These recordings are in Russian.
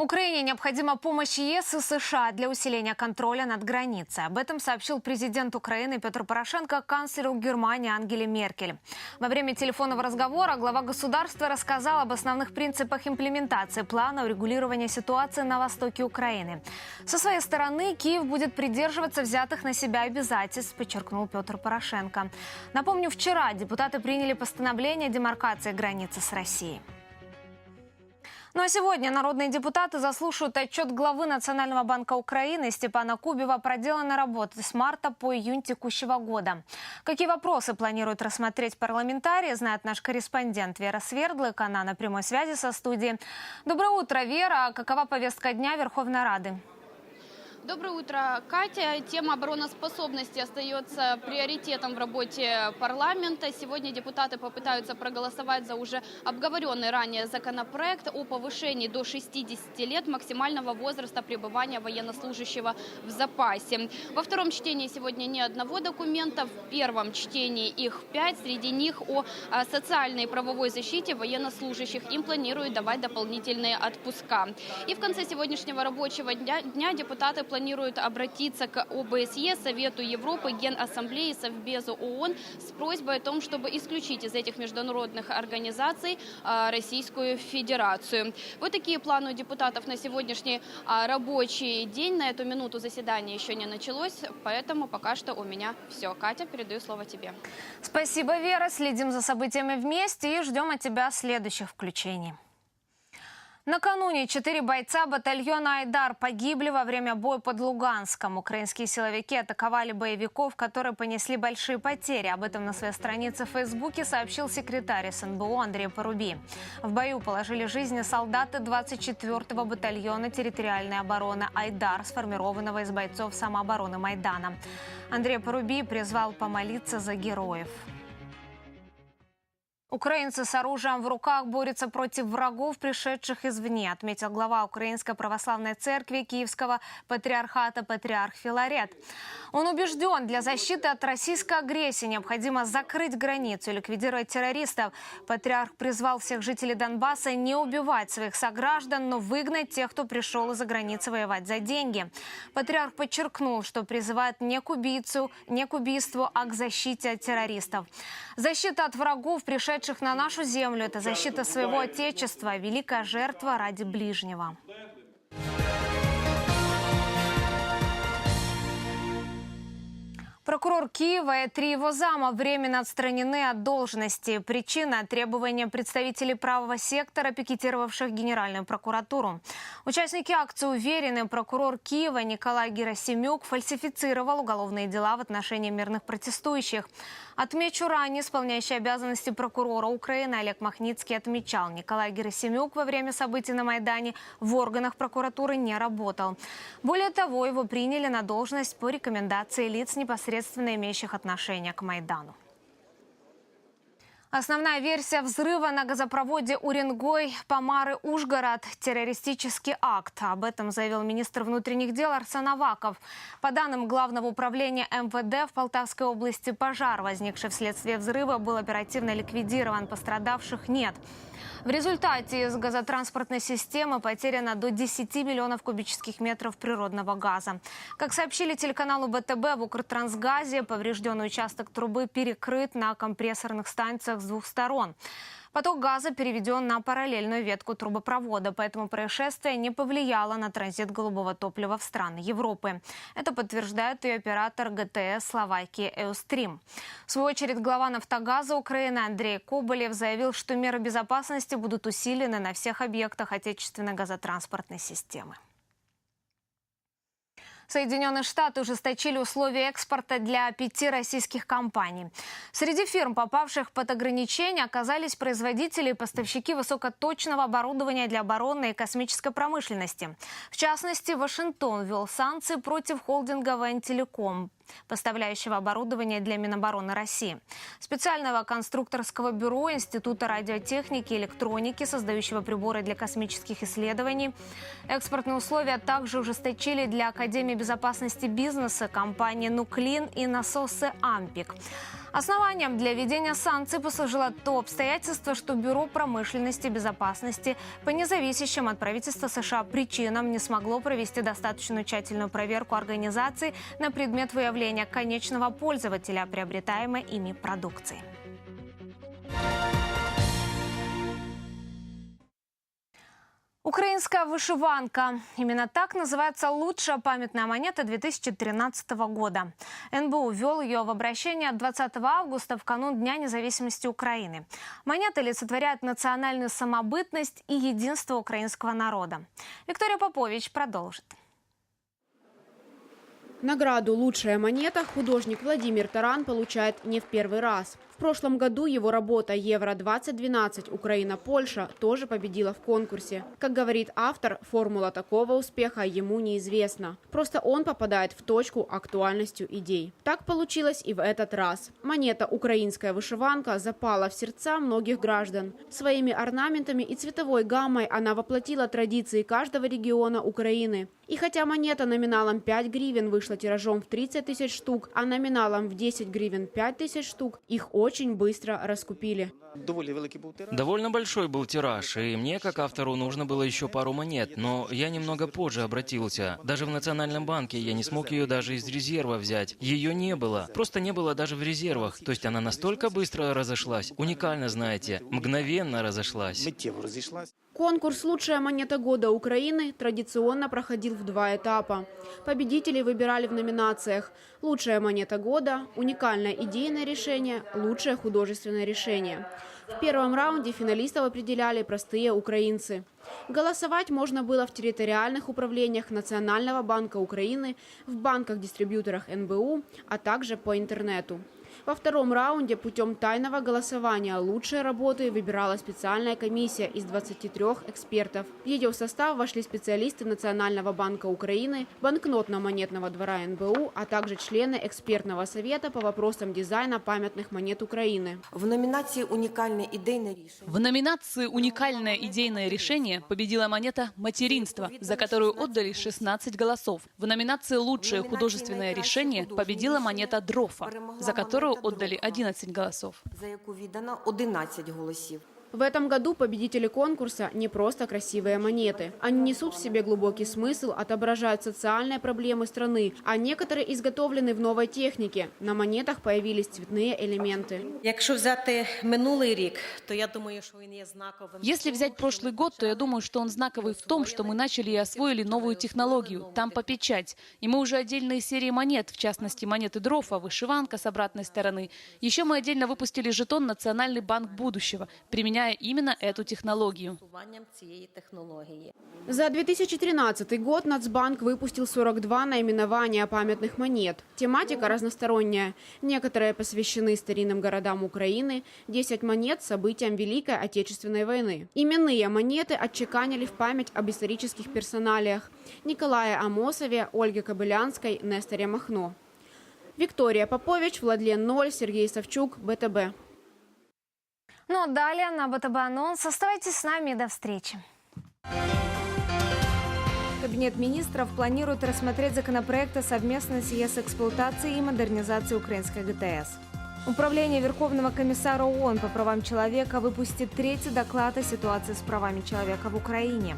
Украине необходима помощь ЕС и США для усиления контроля над границей. Об этом сообщил президент Украины Петр Порошенко канцлеру Германии Ангеле Меркель. Во время телефонного разговора глава государства рассказал об основных принципах имплементации плана урегулирования ситуации на востоке Украины. Со своей стороны Киев будет придерживаться взятых на себя обязательств, подчеркнул Петр Порошенко. Напомню, вчера депутаты приняли постановление о демаркации границы с Россией. Ну а сегодня народные депутаты заслушают отчет главы Национального банка Украины Степана Кубева проделанной работы с марта по июнь текущего года. Какие вопросы планируют рассмотреть парламентарии, знает наш корреспондент Вера Свердлык. Она на прямой связи со студией. Доброе утро, Вера. Какова повестка дня Верховной Рады? Доброе утро, Катя. Тема обороноспособности остается приоритетом в работе парламента. Сегодня депутаты попытаются проголосовать за уже обговоренный ранее законопроект о повышении до 60 лет максимального возраста пребывания военнослужащего в запасе. Во втором чтении сегодня ни одного документа, в первом чтении их пять. Среди них о социальной и правовой защите военнослужащих. Им планируют давать дополнительные отпуска. И в конце сегодняшнего рабочего дня, дня депутаты планируют планирует обратиться к ОБСЕ, Совету Европы, Генассамблее, Совбезу ООН с просьбой о том, чтобы исключить из этих международных организаций а, Российскую Федерацию. Вот такие планы у депутатов на сегодняшний а, рабочий день. На эту минуту заседание еще не началось, поэтому пока что у меня все. Катя, передаю слово тебе. Спасибо, Вера. Следим за событиями вместе и ждем от тебя следующих включений. Накануне четыре бойца батальона «Айдар» погибли во время боя под Луганском. Украинские силовики атаковали боевиков, которые понесли большие потери. Об этом на своей странице в Фейсбуке сообщил секретарь СНБО Андрей Поруби. В бою положили жизни солдаты 24-го батальона территориальной обороны «Айдар», сформированного из бойцов самообороны Майдана. Андрей Поруби призвал помолиться за героев. Украинцы с оружием в руках борются против врагов, пришедших извне, отметил глава Украинской православной церкви Киевского патриархата патриарх Филарет. Он убежден, для защиты от российской агрессии необходимо закрыть границу и ликвидировать террористов. Патриарх призвал всех жителей Донбасса не убивать своих сограждан, но выгнать тех, кто пришел из-за границы воевать за деньги. Патриарх подчеркнул, что призывает не к убийцу, не к убийству, а к защите от террористов. Защита от врагов, пришедших на нашу землю, это защита своего Отечества, великая жертва ради ближнего. Прокурор Киева и три его зама временно отстранены от должности. Причина – требования представителей правого сектора, пикетировавших Генеральную прокуратуру. Участники акции уверены, прокурор Киева Николай Герасимюк фальсифицировал уголовные дела в отношении мирных протестующих. Отмечу ранее, исполняющий обязанности прокурора Украины Олег Махницкий отмечал, Николай Герасимюк во время событий на Майдане в органах прокуратуры не работал. Более того, его приняли на должность по рекомендации лиц, непосредственно имеющих отношение к Майдану. Основная версия взрыва на газопроводе Уренгой Помары Ужгород – террористический акт. Об этом заявил министр внутренних дел Арсен Аваков. По данным Главного управления МВД в Полтавской области пожар, возникший вследствие взрыва, был оперативно ликвидирован. Пострадавших нет. В результате из газотранспортной системы потеряно до 10 миллионов кубических метров природного газа. Как сообщили телеканалу БТБ, в Укртрансгазе поврежденный участок трубы перекрыт на компрессорных станциях с двух сторон. Поток газа переведен на параллельную ветку трубопровода, поэтому происшествие не повлияло на транзит голубого топлива в страны Европы. Это подтверждает и оператор ГТС Словакии «Эустрим». В свою очередь глава «Нафтогаза» Украины Андрей Коболев заявил, что меры безопасности будут усилены на всех объектах отечественной газотранспортной системы. Соединенные Штаты ужесточили условия экспорта для пяти российских компаний. Среди фирм, попавших под ограничения, оказались производители и поставщики высокоточного оборудования для оборонной и космической промышленности. В частности, Вашингтон ввел санкции против холдинга «Вентелеком», поставляющего оборудование для Минобороны России, специального конструкторского бюро Института радиотехники и электроники, создающего приборы для космических исследований. Экспортные условия также ужесточили для Академии безопасности бизнеса компании «Нуклин» и насосы «Ампик». Основанием для введения санкций послужило то обстоятельство, что Бюро промышленности безопасности по независящим от правительства США причинам не смогло провести достаточно тщательную проверку организации на предмет выявления конечного пользователя приобретаемой ими продукции. Украинская вышиванка. Именно так называется лучшая памятная монета 2013 года. НБУ ввел ее в обращение 20 августа в канун Дня независимости Украины. Монета олицетворяет национальную самобытность и единство украинского народа. Виктория Попович продолжит. Награду «Лучшая монета» художник Владимир Таран получает не в первый раз. В прошлом году его работа «Евро-2012. Украина-Польша» тоже победила в конкурсе. Как говорит автор, формула такого успеха ему неизвестна. Просто он попадает в точку актуальностью идей. Так получилось и в этот раз. Монета «Украинская вышиванка» запала в сердца многих граждан. Своими орнаментами и цветовой гаммой она воплотила традиции каждого региона Украины. И хотя монета номиналом 5 гривен вышла тиражом в 30 тысяч штук, а номиналом в 10 гривен 5 тысяч штук, их очень быстро раскупили. Довольно большой был тираж, и мне, как автору, нужно было еще пару монет, но я немного позже обратился. Даже в Национальном банке я не смог ее даже из резерва взять. Ее не было. Просто не было даже в резервах. То есть она настолько быстро разошлась. Уникально, знаете. Мгновенно разошлась. Конкурс «Лучшая монета года Украины» традиционно проходил в два этапа. Победителей выбирали в номинациях «Лучшая монета года», «Уникальное идейное решение», «Лучшее художественное решение». В первом раунде финалистов определяли простые украинцы. Голосовать можно было в территориальных управлениях Национального банка Украины, в банках-дистрибьюторах НБУ, а также по интернету. Во втором раунде путем тайного голосования лучшие работы выбирала специальная комиссия из 23 экспертов. В ее состав вошли специалисты Национального банка Украины, банкнотно-монетного двора НБУ, а также члены экспертного совета по вопросам дизайна памятных монет Украины. В номинации «Унікальне ідейне рішення» В номинации «Уникальное идейное решение» победила монета «Материнство», за которую отдали 16 голосов. В номинации «Лучшее художественное решение» победила монета «Дрофа», за которую отдали 11 голосов. за яку віддано 11 голосів. В этом году победители конкурса не просто красивые монеты. Они несут в себе глубокий смысл, отображают социальные проблемы страны, а некоторые изготовлены в новой технике. На монетах появились цветные элементы. Якщо взяти минулий рік, то я думаю, що він є знаковим. Если взять прошлый год, то я думаю, что он знаковый в том, что мы начали и освоили новую технологию – там по печать. И мы уже отдельные серии монет, в частности монеты Дрофа, вышиванка с обратной стороны. Еще мы отдельно выпустили жетон «Национальный банк будущего», применяя именно эту технологию. Застосуванням цієї технології. За 2013 год Нацбанк выпустил 42 наименования памятных монет. Тематика разносторонняя. Некоторые посвящены старинным городам Украины, 10 монет – событиям Великой Отечественной войны. Именные монеты отчеканили в память об исторических персоналиях – Николае Амосове, Ольге Кобылянской, Несторе Махно. Виктория Попович, Владлен Ноль, Сергей Савчук, БТБ. Ну а далее на БТБ анонс. Оставайтесь с нами и до встречи. Кабинет министров планирует рассмотреть законопроект о совместной с эксплуатации и модернизации украинской ГТС. Управление Верховного комиссара ООН по правам человека выпустит третий доклад о ситуации с правами человека в Украине.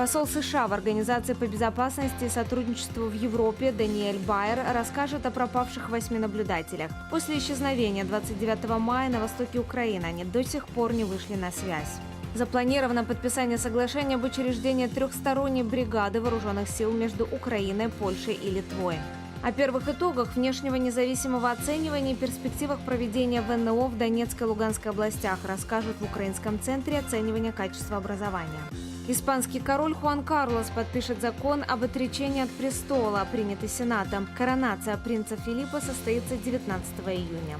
Посол США в Организации по безопасности и сотрудничеству в Европе Даниэль Байер расскажет о пропавших восьми наблюдателях. После исчезновения 29 мая на востоке Украины они до сих пор не вышли на связь. Запланировано подписание соглашения об учреждении трехсторонней бригады вооруженных сил между Украиной, Польшей и Литвой. О первых итогах внешнего независимого оценивания и перспективах проведения ВНО в Донецкой и Луганской областях расскажут в Украинском центре оценивания качества образования. Испанский король Хуан Карлос подпишет закон об отречении от престола, принятый Сенатом. Коронация принца Филиппа состоится 19 июня.